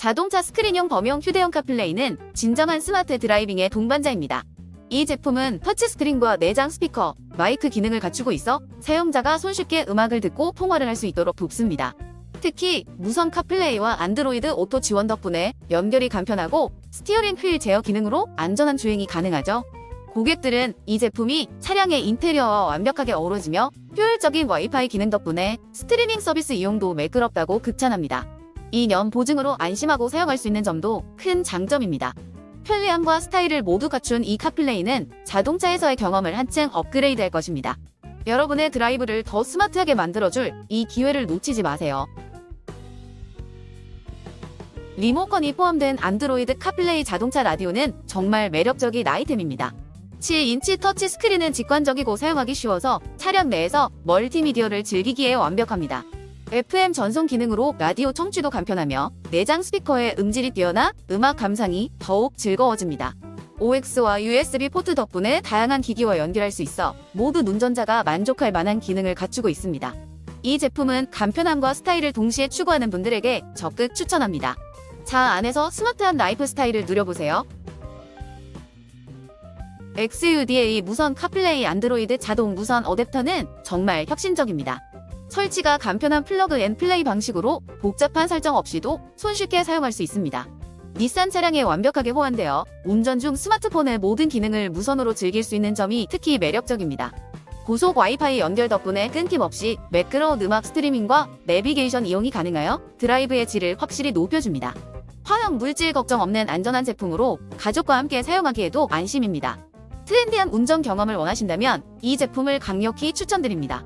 자동차 스크린형 범용 휴대용 카플레이는 진정한 스마트 드라이빙의 동반자입니다. 이 제품은 터치스크린과 내장 스피커, 마이크 기능을 갖추고 있어 사용자가 손쉽게 음악을 듣고 통화를 할 수 있도록 돕습니다. 특히 무선 카플레이와 안드로이드 오토 지원 덕분에 연결이 간편하고 스티어링 휠 제어 기능으로 안전한 주행이 가능하죠. 고객들은 이 제품이 차량의 인테리어와 완벽하게 어우러지며 효율적인 와이파이 기능 덕분에 스트리밍 서비스 이용도 매끄럽다고 극찬합니다. 2년 보증으로 안심하고 사용할 수 있는 점도 큰 장점입니다. 편리함과 스타일을 모두 갖춘 이 카플레이는 자동차에서의 경험을 한층 업그레이드할 것입니다. 여러분의 드라이브를 더 스마트하게 만들어줄 이 기회를 놓치지 마세요. 리모컨이 포함된 안드로이드 카플레이 자동차 라디오는 정말 매력적인 아이템입니다. 7인치 터치 스크린은 직관적이고 사용하기 쉬워서 차량 내에서 멀티미디어를 즐기기에 완벽합니다. FM 전송 기능으로 라디오 청취도 간편하며 내장 스피커의 음질이 뛰어나 음악 감상이 더욱 즐거워집니다. OX와 USB 포트 덕분에 다양한 기기와 연결할 수 있어 모든 운전자가 만족할 만한 기능을 갖추고 있습니다. 이 제품은 간편함과 스타일을 동시에 추구하는 분들에게 적극 추천합니다. 차 안에서 스마트한 라이프 스타일을 누려보세요. XUDA 무선 카플레이 안드로이드 자동 무선 어댑터는 정말 혁신적입니다. 설치가 간편한 플러그 앤 플레이 방식으로 복잡한 설정 없이도 손쉽게 사용할 수 있습니다. 닛산 차량에 완벽하게 호환되어 운전 중 스마트폰의 모든 기능을 무선으로 즐길 수 있는 점이 특히 매력적입니다. 고속 와이파이 연결 덕분에 끊김없이 매끄러운 음악 스트리밍과 내비게이션 이용이 가능하여 드라이브의 질을 확실히 높여줍니다. 화형 물질 걱정 없는 안전한 제품으로 가족과 함께 사용하기에도 안심입니다. 트렌디한 운전 경험을 원하신다면 이 제품을 강력히 추천드립니다.